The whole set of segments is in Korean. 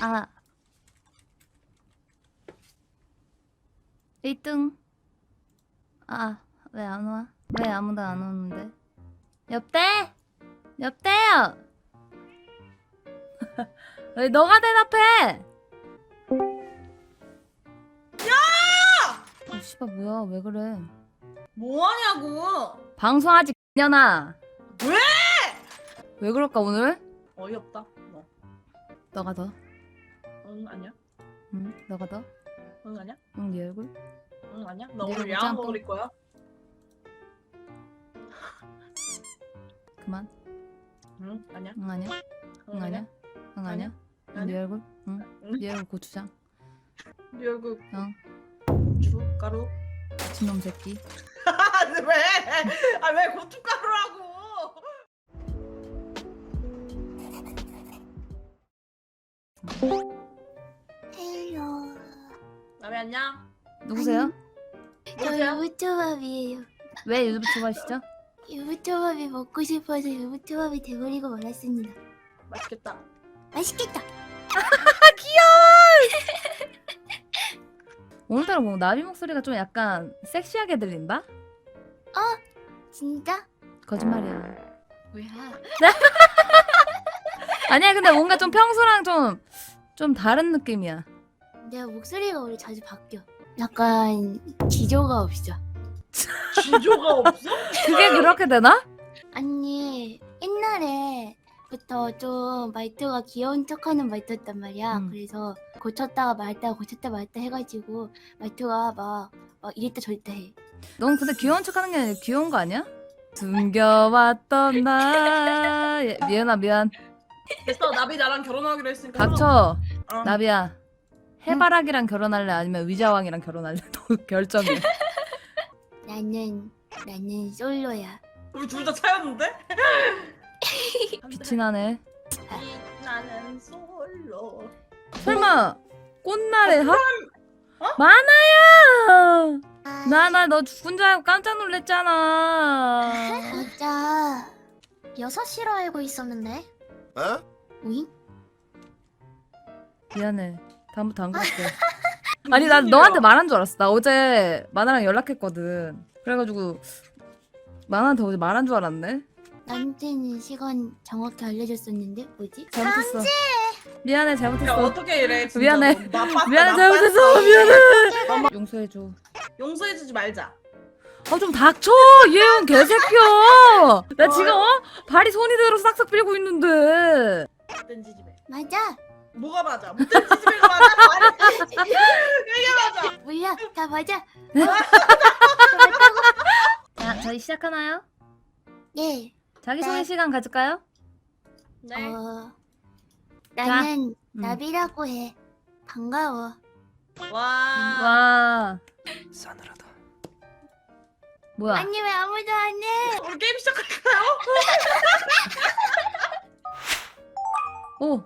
아. 1등. 아, 왜 안 와? 왜 아무도 안 오는데? 여보대? 여보대요? 왜 너가 대답해? 야! 아, 씨발 뭐야? 왜 그래? 뭐 하냐고. 방송하지 년아. 왜? 왜 그럴까 오늘? 어이없다. 뭐. 너가 더. 응 아니야? 응, 너가 더. 응 아니야? 응, 네 얼굴. 응 아니야? 나내 오늘 야한 짬뽕. 거 그릴 거야. 그만. 응 아니야? 응 아니야? 응 아니야? 응 아니야? 응, 아니야? 네 얼굴? 응. 응. 네 얼굴 고추장. 네 얼굴 응. 고추 가루. 미친놈 새끼. 아 왜? 아 왜 고춧가루라고? 안녕. 누구세요? 저 누구세요? 유부초밥이에요. 왜 유튜브 좋아하시죠? 유부초밥이 먹고 싶어서 유부초밥이 돼버리고 말았습니다. 맛있겠다. 맛있겠다. 오늘따라 뭐 나비 목소리가 좀 약간 섹시하게 들린다? 진짜? 거짓말이야. 뭐야? 아니야 근데 뭔가 좀 평소랑 좀 좀 다른 느낌이야. 내가 목소리가 원래 자주 바뀌어. 약간 기조가 없어. 지조가 없어? 그게 그렇게 되나? 아니 옛날에부터 좀 말투가 귀여운 척하는 말투였단 말이야. 음. 그래서 고쳤다가 말다가 고쳤다 말다 해가지고 말투가 막, 막 이랬다 저랬다 해. 넌 근데 귀여운 척하는 게 아니라 귀여운 거 아니야? 숨겨왔던 나 예, 미안아 미안 됐어 나비 나랑 결혼하기로 했으니까. 닥쳐 어. 나비야 해바라기랑 결혼할래 아니면 위자왕이랑 결혼할래 너 결정해 나는 나는 솔로야. 우리 둘 다 차였는데? 빛이 나네 나는 솔로. 설마 꽃날의 합? 어? 많아요 아, 나나너 죽은 줄 알고 깜짝 놀랬잖아 맞아. 6시로 알고 있었는데. 어? 오잉? 미안해 다음부터 안 그럴게 아니 나 너한테? 말한 줄 알았어 나 어제 마나랑 연락했거든 그래가지고 마나한테 어제 말한 줄 알았네 나한테는 시간 정확히 알려줬었는데 뭐지? 잘못했어 미안해 야 잘못했어 어떻게 이래 진짜. 미안해. 나빴다, 미안해 나빴다. 잘못했어 미안해 용서해줘 용서해주지 말자. 아 좀 닥쳐 얘는 개새끼야 나 지금 어? 발이 손이 들어 싹싹 빌고 있는데 못된 지집애. 맞아. 뭐가 맞아? 못된 지집애가 맞아? 말이 이게 맞아. 몰라. 다 맞아. 자 저희 시작하나요? 예. 자기소개 네. 시간 가질까요? 네. 어. 나는 음. 나비라고 해. 반가워. 와. 와 싸늘하다. 뭐야 아니 왜 아무도 안 해? 우리 게임 시작할까요? 오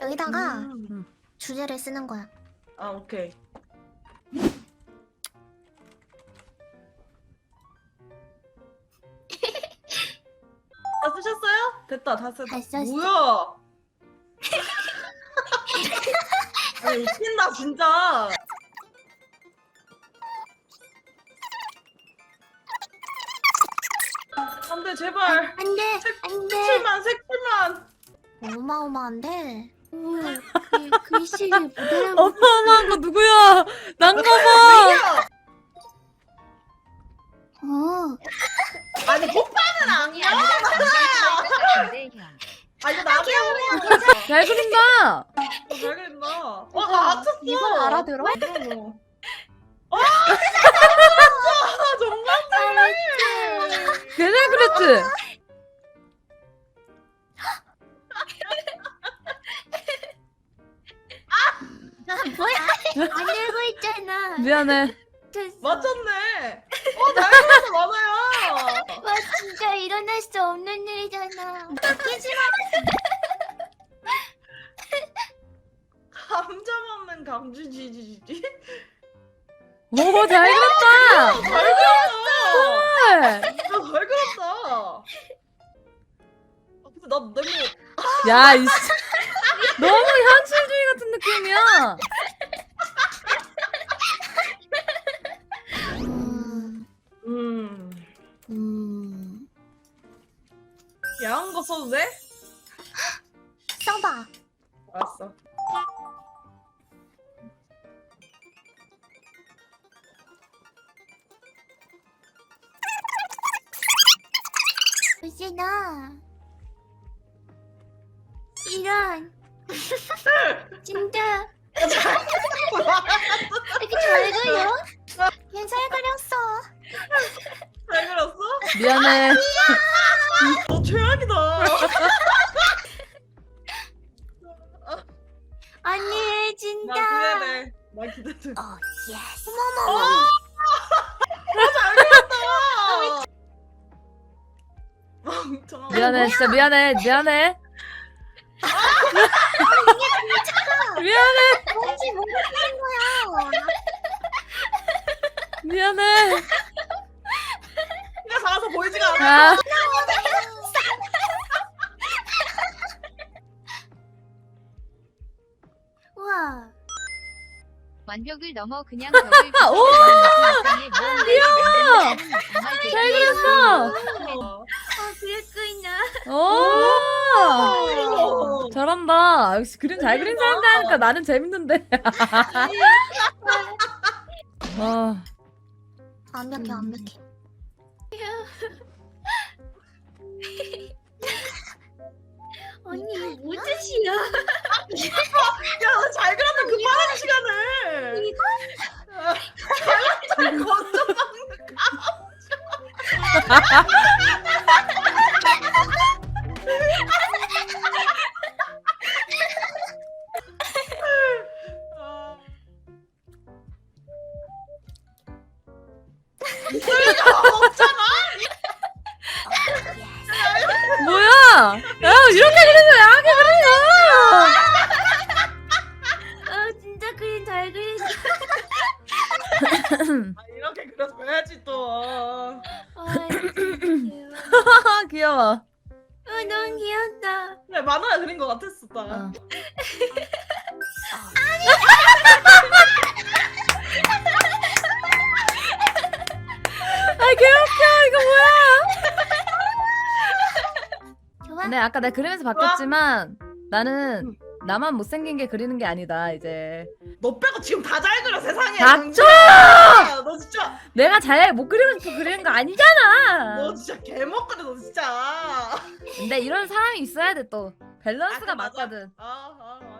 여기다가 음. 주제를 쓰는 거야. 아 오케이. 다 쓰셨어요? 됐다 다 썼다. 다 썼어. 뭐야? 아니 웃긴다 진짜. 안돼 제발. 안돼 안돼. 색칠만 색칠만. 어마어마한데. 오, 그 글씨를 무대를 어마어마한 거 누구야 난거봐 야! 어. 아니 오빠는 아니야. 아 이거 나비야. 잘 그린다 잘 그린다. 어, 나 맞췄어. 이걸 알아들어? 아, 정말 걔잘 그렸지? 뭐야? 안 들고 있잖아. 미안해 됐어. 맞췄네. 어, 잘 그려서 많아요. 와 진짜 일어날 수 없는 일이잖아. 웃기지 마. 감자 먹는 강주 지지지. 오 잘 그렸다 잘 그렸어. 헐. 잘 그렸다. 아, 근데 나 너무 야, 이씨. 너무 현실주의 써도 돼? 써봐. 알았어. 유진아. 이런. 진짜 이렇게 잘 그려? 얘잘 그렸어. 잘 그렸어? 미안해. 멍청아. 미안해. 진짜 미안해. 미안해. 미안해. 뭔지 모르겠는 거야. 미안해. 네가 작아서 보이지가 않아. 아, 우와. 완벽을 넘어 그냥 벽을 오! 귀여워! 잘 그렸어. 잘한다. 역시 그림 잘 그린 사람들 하니까 나는 재밌는데. 아, 완벽해 완벽해. 그리면 야하게 아 진짜 그림 잘 그리지. 그리죠. 아, 이렇게 그려줘야지 또. 아 진짜. 귀여워. 어 너무 귀엽다. 그래, 만화에 그린 것 같았어, 딱. 어. 좋아. 근데 아까 내가 그리면서 바뀌었지만 나는 나만 못생긴 게 그리는 게 아니다, 이제. 너 빼고 지금 다 잘 그려, 세상에. 닥쳐! 야, 너 진짜, 내가 잘 못 그리고 싶어 그리는 거 아니잖아. 너 진짜 개먹거려, 너 진짜. 근데 이런 사람이 있어야 돼 또. 밸런스가 아, 맞아. 맞거든. 아, 아,